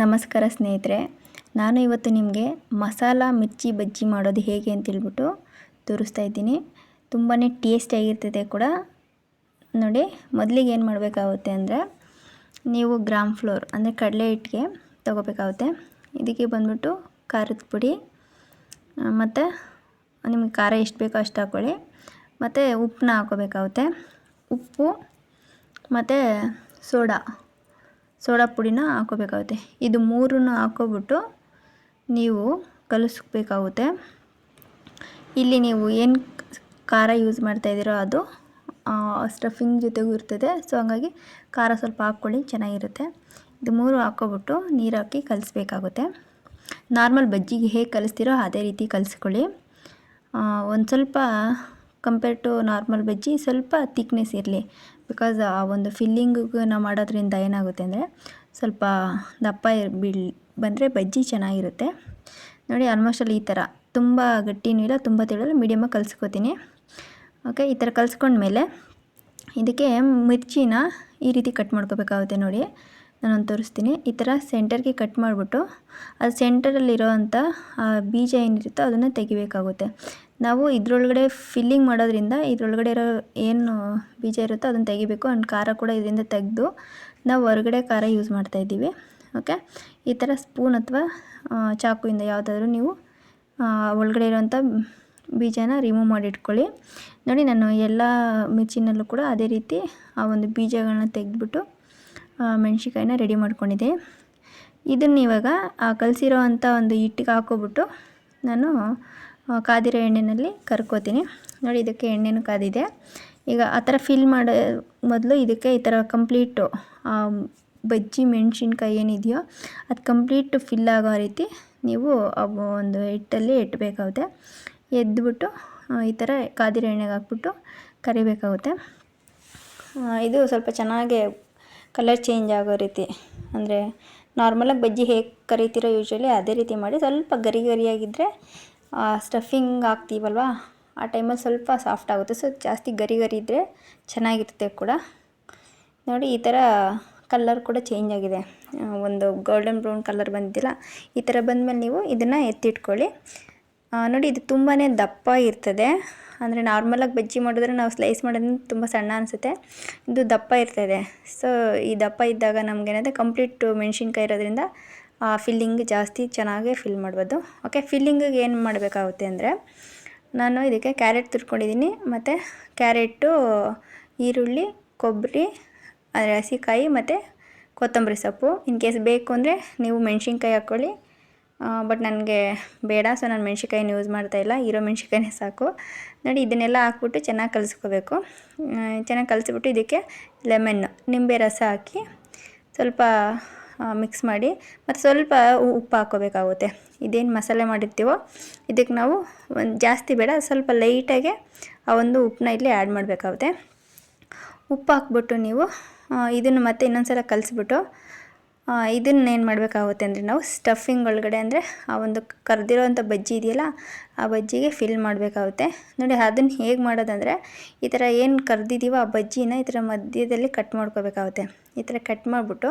ನಮಸ್ಕಾರ ಸ್ನೇಹಿತರೆ, ನಾನು ಇವತ್ತು ನಿಮಗೆ ಮಸಾಲ ಮಿರ್ಚಿ ಬಜ್ಜಿ ಮಾಡೋದು ಹೇಗೆ ಅಂತೇಳ್ಬಿಟ್ಟು ತೋರಿಸ್ತಾ ಇದ್ದೀನಿ. ತುಂಬಾ ಟೇಸ್ಟಿಯಾಗಿರ್ತದೆ ಕೂಡ. ನೋಡಿ, ಮೊದಲಿಗೆ ಏನು ಮಾಡಬೇಕಾಗುತ್ತೆ ಅಂದರೆ ನೀವು ಗ್ರಾಮ್ ಫ್ಲೋರ್ ಅಂದರೆ ಕಡಲೆ ಹಿಟ್ಟಿಗೆ ತೊಗೋಬೇಕಾಗುತ್ತೆ. ಇದಕ್ಕೆ ಬಂದ್ಬಿಟ್ಟು ಖಾರದ ಪುಡಿ ಮತ್ತು ನಿಮಗೆ ಖಾರ ಎಷ್ಟು ಬೇಕೋ ಅಷ್ಟು ಹಾಕ್ಕೊಳ್ಳಿ ಮತ್ತು ಉಪ್ಪನ್ನ ಹಾಕೋಬೇಕಾಗುತ್ತೆ. ಉಪ್ಪು, ಮತ್ತು ಸೋಡಾ. ಸೋಡಾ ಪುಡಿನ ಹಾಕೋಬೇಕಾಗುತ್ತೆ ಇದು ಮೂರನ್ನು ಹಾಕೋಬಿಟ್ಟು ನೀವು ಕಲಿಸ್ಬೇಕಾಗುತ್ತೆ. ಇಲ್ಲಿ ನೀವು ಏನು ಖಾರ ಯೂಸ್ ಮಾಡ್ತಾಯಿದ್ದೀರೋ ಅದು ಸ್ಟಫಿಂಗ್ ಜೊತೆಗೂ ಇರ್ತದೆ. ಸೊ ಹಂಗಾಗಿ ಖಾರ ಸ್ವಲ್ಪ ಹಾಕ್ಕೊಳ್ಳಿ, ಚೆನ್ನಾಗಿರುತ್ತೆ. ಇದು ಮೂರು ಹಾಕೋಬಿಟ್ಟು ನೀರು ಹಾಕಿ ಕಲಿಸ್ಬೇಕಾಗುತ್ತೆ. ನಾರ್ಮಲ್ ಬಜ್ಜಿಗೆ ಹೇಗೆ ಕಲಿಸ್ತೀರೋ ಅದೇ ರೀತಿ ಕಲಿಸ್ಕೊಳ್ಳಿ. ಒಂದು ಸ್ವಲ್ಪ ಕಂಪೇರ್ ಟು ನಾರ್ಮಲ್ ಬಜ್ಜಿ ಸ್ವಲ್ಪ ತಿಕ್ನೆಸ್ ಇರಲಿ. ಬಿಕಾಸ್ ಆ, ಒಂದು ಫಿಲ್ಲಿಂಗಿಗೆ ನಾವು ಮಾಡೋದ್ರಿಂದ ಏನಾಗುತ್ತೆ ಅಂದರೆ ಸ್ವಲ್ಪ ದಪ್ಪ ಇರ್ ಬೀಳ್ ಬಂದರೆ ಬಜ್ಜಿ ಚೆನ್ನಾಗಿರುತ್ತೆ. ನೋಡಿ ಆಲ್ಮೋಸ್ಟ್ ಅಲ್ಲಿ ಈ ಥರ ತುಂಬ ಗಟ್ಟಿನೂ ಇಲ್ಲ ತುಂಬ ತಿಳಿದ್ರೆ ಮೀಡಿಯಮಾಗಿ ಕಲಿಸ್ಕೊತೀನಿ. ಓಕೆ ಈ ಥರ ಕಲಿಸ್ಕೊಂಡ್ಮೇಲೆ ಇದಕ್ಕೆ ಮಿರ್ಚಿನ ಈ ರೀತಿ ಕಟ್ ಮಾಡ್ಕೋಬೇಕಾಗುತ್ತೆ ನೋಡಿ. ನಾನೊಂದು ತೋರಿಸ್ತೀನಿ. ಈ ಥರ ಸೆಂಟರ್ಗೆ ಕಟ್ ಮಾಡಿಬಿಟ್ಟು ಅದು ಸೆಂಟರಲ್ಲಿರೋ ಅಂಥ ಬೀಜ ಏನಿರುತ್ತೋ ಅದನ್ನು ತೆಗಿಬೇಕಾಗುತ್ತೆ. ನಾವು ಇದರೊಳಗಡೆ ಫಿಲ್ಲಿಂಗ್ ಮಾಡೋದ್ರಿಂದ ಇದರೊಳಗಡೆ ಇರೋ ಏನು ಬೀಜ ಇರುತ್ತೋ ಅದನ್ನು ತೆಗಿಬೇಕು. ಆ್ಯಂಡ್ ಖಾರ ಕೂಡ ಇದರಿಂದ ತೆಗೆದು ನಾವು ಹೊರಗಡೆ ಖಾರ ಯೂಸ್ ಮಾಡ್ತಾಯಿದ್ದೀವಿ ಓಕೆ ಈ ಥರ ಸ್ಪೂನ್ ಅಥವಾ ಚಾಕುವಿಂದ ಯಾವುದಾದ್ರೂ ನೀವು ಒಳಗಡೆ ಇರೋವಂಥ ಬೀಜನ ರಿಮೂವ್ ಮಾಡಿಟ್ಕೊಳ್ಳಿ. ನೋಡಿ ನಾನು ಎಲ್ಲ ಮಿರ್ಚಿನಲ್ಲೂ ಕೂಡ ಅದೇ ರೀತಿ ಆ ಒಂದು ಬೀಜಗಳನ್ನ ತೆಗೆದ್ಬಿಟ್ಟು ಮೆಣಸಿಕಾಯಿನ ರೆಡಿ ಮಾಡ್ಕೊಂಡಿದ್ದೆ. ಇದನ್ನು ಇವಾಗ ಕಲಸಿರೋ ಅಂಥ ಒಂದು ಹಿಟ್ಟಿಗೆ ಹಾಕೋಬಿಟ್ಟು ನಾನು ಕಾದಿರೋ ಎಣ್ಣೆಯಲ್ಲಿ ಕರ್ಕೋತೀನಿ. ನೋಡಿ, ಇದಕ್ಕೆ ಎಣ್ಣೆನೂ ಕಾದಿದೆ. ಈಗ ಆ ಥರ ಫಿಲ್ ಮಾಡೋ ಮೊದಲು ಇದಕ್ಕೆ ಈ ಥರ ಕಂಪ್ಲೀಟು ಬಜ್ಜಿ, ಮೆಣಸಿನ್ಕಾಯಿ ಏನಿದೆಯೋ ಅದು ಕಂಪ್ಲೀಟ್ ಫಿಲ್ ಆಗೋ ರೀತಿ ನೀವು ಒಂದು ಹಿಟ್ಟಲ್ಲಿ ಇಟ್ಟಬೇಕಾಗುತ್ತೆ ಎದ್ದುಬಿಟ್ಟು ಈ ಥರ ಕಾದಿರೋ ಎಣ್ಣೆಗೆ ಹಾಕ್ಬಿಟ್ಟು ಕರಿಬೇಕಾಗುತ್ತೆ. ಇದು ಸ್ವಲ್ಪ ಚೆನ್ನಾಗೆ ಕಲರ್ ಚೇಂಜ್ ಆಗೋ ರೀತಿ. ಅಂದರೆ ನಾರ್ಮಲಾಗಿ ಬಜ್ಜಿ ಹೇಗೆ ಕರಿತೀರೋ ಯೂಶ್ವಲಿ ಅದೇ ರೀತಿ ಮಾಡಿ ಸ್ವಲ್ಪ ಗರಿ ಗರಿಯಾಗಿದ್ದರೆ ಸ್ಟಫಿಂಗ್ ಹಾಕ್ತೀವಲ್ವ? ಆ ಟೈಮಲ್ಲಿ ಸ್ವಲ್ಪ ಸಾಫ್ಟ್ ಆಗುತ್ತೆ. ಸೊ ಜಾಸ್ತಿ ಗರಿ ಗರಿ ಇದ್ದರೆ ಚೆನ್ನಾಗಿರುತ್ತೆ ಕೂಡ. ನೋಡಿ, ಈ ಥರ ಕಲ್ಲರ್ ಕೂಡ ಚೇಂಜ್ ಆಗಿದೆ. ಒಂದು ಗೋಲ್ಡನ್ ಬ್ರೌನ್ ಕಲರ್ ಬಂದಿಲ್ಲ ಈ ಥರ ಬಂದಮೇಲೆ ನೀವು ಇದನ್ನು ಎತ್ತಿಟ್ಕೊಳ್ಳಿ. ನೋಡಿ, ಇದು ತುಂಬಾ ದಪ್ಪ ಇರ್ತದೆ. ಅಂದರೆ ನಾರ್ಮಲಾಗಿ ಬಜ್ಜಿ ಮಾಡಿದ್ರೆ ನಾವು ಸ್ಲೈಸ್ ಮಾಡೋದ್ರಿಂದ ತುಂಬ ಸಣ್ಣ ಅನಿಸುತ್ತೆ. ಇದು ದಪ್ಪ ಇರ್ತದೆ. ಸೊ ಈ ದಪ್ಪ ಇದ್ದಾಗ ನಮಗೇನಿದೆ ಕಂಪ್ಲೀಟ್ ಮೆಣಸಿನ್ಕಾಯಿ ಇರೋದ್ರಿಂದ ಆ ಫಿಲ್ಲಿಂಗ್ ಜಾಸ್ತಿ ಚೆನ್ನಾಗಿ ಫಿಲ್ ಮಾಡ್ಬೋದು. ಓಕೆ ಫಿಲ್ಲಿಂಗಿಗೆ ಏನು ಮಾಡಬೇಕಾಗುತ್ತೆ ಅಂದರೆ, ನಾನು ಇದಕ್ಕೆ ಕ್ಯಾರೆಟ್ ತುರ್ಕೊಂಡಿದ್ದೀನಿ. ಮತ್ತು ಕ್ಯಾರೆಟು ಈರುಳ್ಳಿ, ಕೊಬ್ಬರಿ ಅಂದರೆ ಹಸಿಕಾಯಿ ಮತ್ತು ಕೊತ್ತಂಬರಿ ಸೊಪ್ಪು. ಇನ್ ಕೇಸ್ ಬೇಕು ಅಂದರೆ ನೀವು ಮೆಣಸಿನ್ಕಾಯಿ ಹಾಕ್ಕೊಳ್ಳಿ ಬಟ್ ನನಗೆ ಬೇಡ ಸೊ ನಾನು ಮೆಣಸಿಕಾಯಿನ ಯೂಸ್ ಮಾಡ್ತಾಯಿಲ್ಲ ಇರೋ ಮೆಣ್ಸಿನ್ಕಾಯಿನೇ ಸಾಕು. ನೋಡಿ, ಇದನ್ನೆಲ್ಲ ಹಾಕ್ಬಿಟ್ಟು ಚೆನ್ನಾಗಿ ಕಲಿಸ್ಕೋಬೇಕು. ಚೆನ್ನಾಗಿ ಕಲಿಸ್ಬಿಟ್ಟು ಇದಕ್ಕೆ ಲೆಮನ್ ನಿಂಬೆ ರಸ ಹಾಕಿ ಸ್ವಲ್ಪ ಮಿಕ್ಸ್ ಮಾಡಿ, ಮತ್ತು ಸ್ವಲ್ಪ ಉಪ್ಪು ಹಾಕ್ಕೋಬೇಕಾಗುತ್ತೆ. ಇದೇನು ಮಸಾಲೆ ಮಾಡಿರ್ತೀವೋ ಇದಕ್ಕೆ ನಾವು ಒಂದು ಜಾಸ್ತಿ ಬೇಡ, ಸ್ವಲ್ಪ ಲೈಟಾಗೆ ಆ ಒಂದು ಉಪ್ಪನ್ನ ಇಲ್ಲಿ ಆ್ಯಡ್ ಮಾಡಬೇಕಾಗುತ್ತೆ. ಉಪ್ಪು ಹಾಕ್ಬಿಟ್ಟು ನೀವು ಇದನ್ನು ಮತ್ತೆ ಇನ್ನೊಂದು ಸಲ ಕಲಿಸ್ಬಿಟ್ಟು ಇದನ್ನ ಏನು ಮಾಡಬೇಕಾಗುತ್ತೆ ಅಂದರೆ ನಾವು ಸ್ಟಫಿಂಗ್ ಒಳಗಡೆ ಅಂದರೆ ಆ ಒಂದು ಕರೆದಿರೋವಂಥ ಬಜ್ಜಿ ಇದೆಯಲ್ಲ, ಆ ಬಜ್ಜಿಗೆ ಫಿಲ್ ಮಾಡಬೇಕಾಗುತ್ತೆ. ನೋಡಿ, ಅದನ್ನು ಹೇಗೆ ಮಾಡೋದಂದರೆ ಈ ಥರ ಏನು ಕರೆದಿದ್ದೀವೋ ಆ ಬಜ್ಜಿನ ಈ ಥರ ಮಧ್ಯದಲ್ಲಿ ಕಟ್ ಮಾಡ್ಕೋಬೇಕಾಗುತ್ತೆ. ಈ ಥರ ಕಟ್ ಮಾಡಿಬಿಟ್ಟು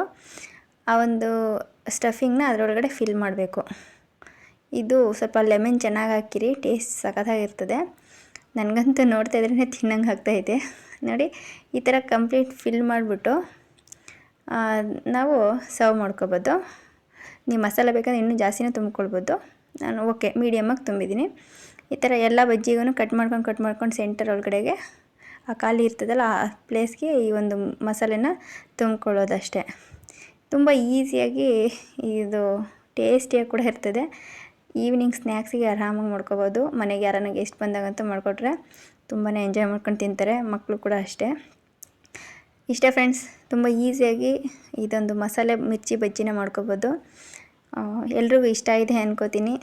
ಆ ಒಂದು ಸ್ಟಫಿಂಗ್ನ ಅದರೊಳಗಡೆ ಫಿಲ್ ಮಾಡಬೇಕು. ಇದು ಸ್ವಲ್ಪ ಲೆಮನ್ ಚೆನ್ನಾಗಿ ಹಾಕಿರಿ ಟೇಸ್ಟ್ ಸಖತ್ತಾಗಿರ್ತದೆ. ನನಗಂತೂ ನೋಡ್ತಾ ಇದ್ರೇ ತಿನ್ನಂಗೆ ಆಗ್ತಾಯಿದೆ ನೋಡಿ, ಈ ಥರ ಕಂಪ್ಲೀಟ್ ಫಿಲ್ ಮಾಡಿಬಿಟ್ಟು ನಾವು ಸರ್ವ್ ಮಾಡ್ಕೋಬೋದು. ನೀವು ಮಸಾಲೆ ಬೇಕಾದ್ರೆ ಇನ್ನೂ ಜಾಸ್ತಿನೇ ತುಂಬ್ಕೊಳ್ಬೋದು. ನಾನು ಓಕೆ ಮೀಡಿಯಮ್ಮಾಗಿ ತುಂಬಿದ್ದೀನಿ ಈ ಥರ ಎಲ್ಲ ಬಜ್ಜಿಗೂ ಕಟ್ ಮಾಡ್ಕೊಂಡು ಕಟ್ ಮಾಡ್ಕೊಂಡು ಸೆಂಟರ್ ಒಳಗಡೆಗೆ ಆ ಖಾಲಿ ಇರ್ತದಲ್ಲ ಆ ಪ್ಲೇಸ್ಗೆ ಈ ಒಂದು ಮಸಾಲೆನ ತುಂಬ್ಕೊಳ್ಳೋದಷ್ಟೇ. ತುಂಬ ಈಸಿಯಾಗಿ ಇದು ಟೇಸ್ಟಿಯಾಗಿ ಕೂಡ ಇರ್ತದೆ. ಈವ್ನಿಂಗ್ ಸ್ನ್ಯಾಕ್ಸಿಗೆ ಆರಾಮಾಗಿ ಮಾಡ್ಕೋಬೋದು. ಮನೆಗೆ ಯಾರನ್ನ ಗೆಸ್ಟ್ ಬಂದಾಗಂತೂ ಮಾಡಿಕೊಟ್ರೆ ತುಂಬಾ ಎಂಜಾಯ್ ಮಾಡ್ಕೊಂಡು ತಿಂತಾರೆ. ಮಕ್ಕಳು ಕೂಡ ಅಷ್ಟೇ. ಇಷ್ಟೇ ಫ್ರೆಂಡ್ಸ್ ತುಂಬ ಈಸಿಯಾಗಿ ಇದೊಂದು ಮಸಾಲೆ ಮಿರ್ಚಿ ಬಜ್ಜಿನ ಮಾಡ್ಕೋಬೋದು. ಎಲ್ರಿಗೂ ಇಷ್ಟ ಇದೆ ಅನ್ಕೋತೀನಿ.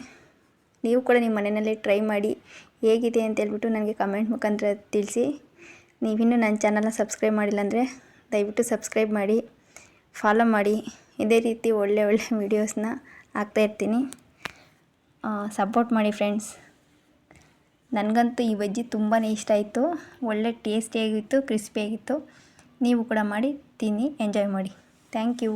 ನೀವು ಕೂಡ ನಿಮ್ಮ ಮನೆಯಲ್ಲಿ ಟ್ರೈ ಮಾಡಿ ಹೇಗಿದೆ ಅಂತ ಹೇಳ್ಬಿಟ್ಟು ನನಗೆ ಕಮೆಂಟ್ ಮುಖಾಂತರ ತಿಳಿಸಿ. ನೀವಿನ್ನೂ ನನ್ನ ಚಾನಲ್ನ ಸಬ್ಸ್ಕ್ರೈಬ್ ಮಾಡಿಲ್ಲ ಅಂದರೆ ದಯವಿಟ್ಟು ಸಬ್ಸ್ಕ್ರೈಬ್ ಮಾಡಿ ಫಾಲೋ ಮಾಡಿ. ಇದೇ ರೀತಿ ಒಳ್ಳೆ ಒಳ್ಳೆ ವೀಡಿಯೋಸ್ನ ಹಾಕ್ತಾಯಿರ್ತೀನಿ ಸಪೋರ್ಟ್ ಮಾಡಿ ಫ್ರೆಂಡ್ಸ್ ನನಗಂತೂ ಈ ಬಜ್ಜಿ ತುಂಬಾ ಇಷ್ಟ ಆಯಿತು. ಒಳ್ಳೆ ಟೇಸ್ಟಿಯಾಗಿತ್ತು ಕ್ರಿಸ್ಪಿಯಾಗಿತ್ತು ನೀವು ಕೂಡ ಮಾಡಿ ತಿನ್ನಿ ಎಂಜಾಯ್ ಮಾಡಿ. Thank you.